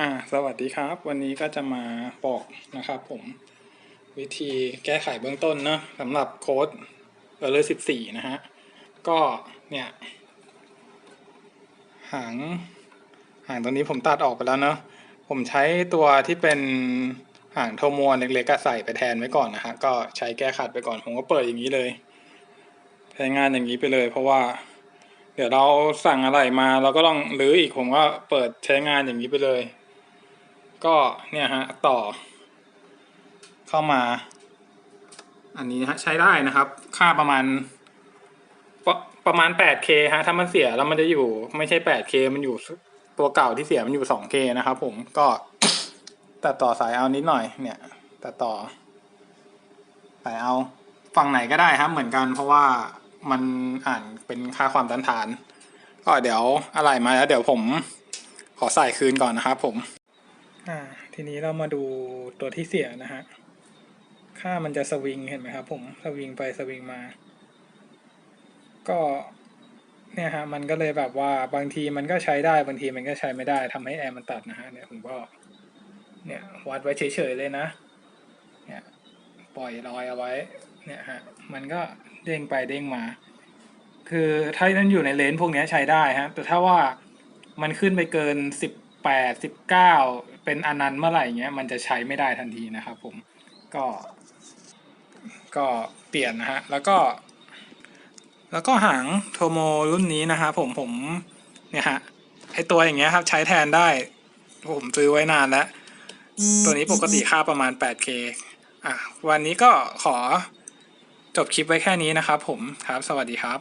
อ่าสวัสดีครับ วันนี้ก็จะมาบอกนะครับผมวิธีแก้ไขเบื้องต้นเนอะสำหรับโค้ดเออร์สิบสี่นะฮะ ก็เนี่ยหางหางตัวนี้ผมตัดออกไปแล้วเนอะผมใช้ตัวที่เป็นหางโทมวเล็กๆก็ใส่ไปแทนไว้ก่อนนะฮะ ก็ใช้แก้ขัดไปก่อน ผมก็เปิดอย่างนี้เลยใช้งานอย่างนี้ไปเลย เพราะว่า เดี๋ยวเราสั่งอะไรมาเราก็ต้องรื้ออีกผมก็เปิดใช้งานอย่างนี้ไปเลย ก็เนี่ยฮะต่อ เข้ามา อันนี้ฮะใช้ได้นะครับ ค่าประมาณปประมาณ 8K ฮะถ้ามันเสียแล้วมันจะอยู่ไม่ใช่ 8K มันอยู่ตัวเก่าที่เสียมันอยู่ 2K นะครับผมก็ตัดต่อสายเอานิดหน่อย เนี่ยตัดต่อสายเอาฝั่งไหนก็ได้ครับเหมือนกัน เพราะว่ามันอ่านเป็นค่าความต้านทาน ก็เดี๋ยวอะไรมาแล้ว เดี๋ยวผมขอใส่คืนก่อนนะครับผม อ่าทีนี้เรามาดูตัวที่เสียนะฮะ ค่ามันจะสวิงเห็นไหมครับผม สวิงไปสวิงมา ก็เนี่ยฮะ มันก็เลยแบบว่าบางทีมันก็ใช้ได้บางทีมันก็ใช้ไม่ได้ทำให้แอร์มันตัดนะฮะ เนี่ยผมก็เนี่ยวัดไว้เฉยๆเลยนะ เนี่ยปล่อยลอยเอาไว้ เนี่ยฮะ มันก็เด้งไปเด้งมา คือถ้ามันอยู่ในเลนส์พวกนี้ใช้ได้ฮะ แต่ถ้าว่ามันขึ้นไปเกินสิบแปดสิบเก้า เป็นอนันต์เมื่อไหร่เงี้ยมันจะใช้ไม่ได้ทันทีนะครับผมก็ก็เปลี่ยนนะฮะแล้วก็แล้วก็หางโทโมรุ่นนี้นะฮะผมผมเนี่ยฮะไอตัวอย่างเงี้ยครับใช้แทนได้ผมซื้อไว้นานแล้ว ตัวนี้ปกติค่าประมาณ 8K อะวันนี้ก็ขอจบคลิปไว้แค่นี้นะครับผมครับ สวัสดีครับ